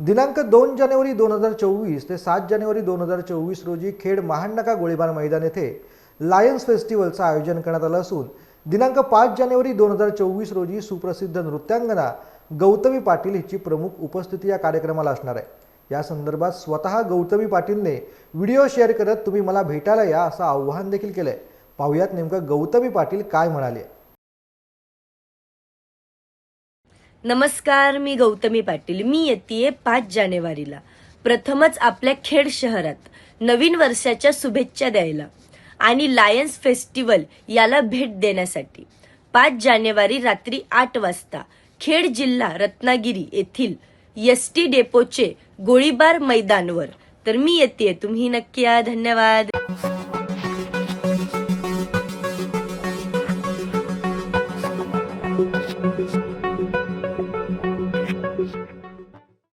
दिनांक दोन जानेवारी दोन हजार चोवीस ते सात जानेवारी दोन हजार चोवीस रोजी खेड महानका गोळीबार मैदान येथे लायन्स फेस्टिवलचं आयोजन करण्यात आलं असून दिनांक पाच जानेवारी दोन हजार चोवीस रोजी सुप्रसिद्ध नृत्यांगना गौतमी पाटील हिची प्रमुख उपस्थिती या कार्यक्रमाला असणार आहे. या संदर्भात स्वतः गौतमी पाटीलने व्हिडिओ शेअर करत तुम्ही मला भेटायला या असं आव्हान देखील केलं आहे पाहुयात नेमकं गौतमी पाटील काय म्हणाले. नमस्कार मी गौतमी पाटील. मी येते पाच जानेवारीला. प्रथमच आपल्या खेड शहरात नवीन वर्षाच्या शुभेच्छा द्यायला आणि लायन्स फेस्टिवल याला भेट देण्यासाठी. पाच जानेवारी रात्री आठ वाजता खेड जिल्हा रत्नागिरी येथील एस टी डेपोचे गोळीबार मैदानवर. तर मी येते तुम्ही नक्की या. धन्यवाद.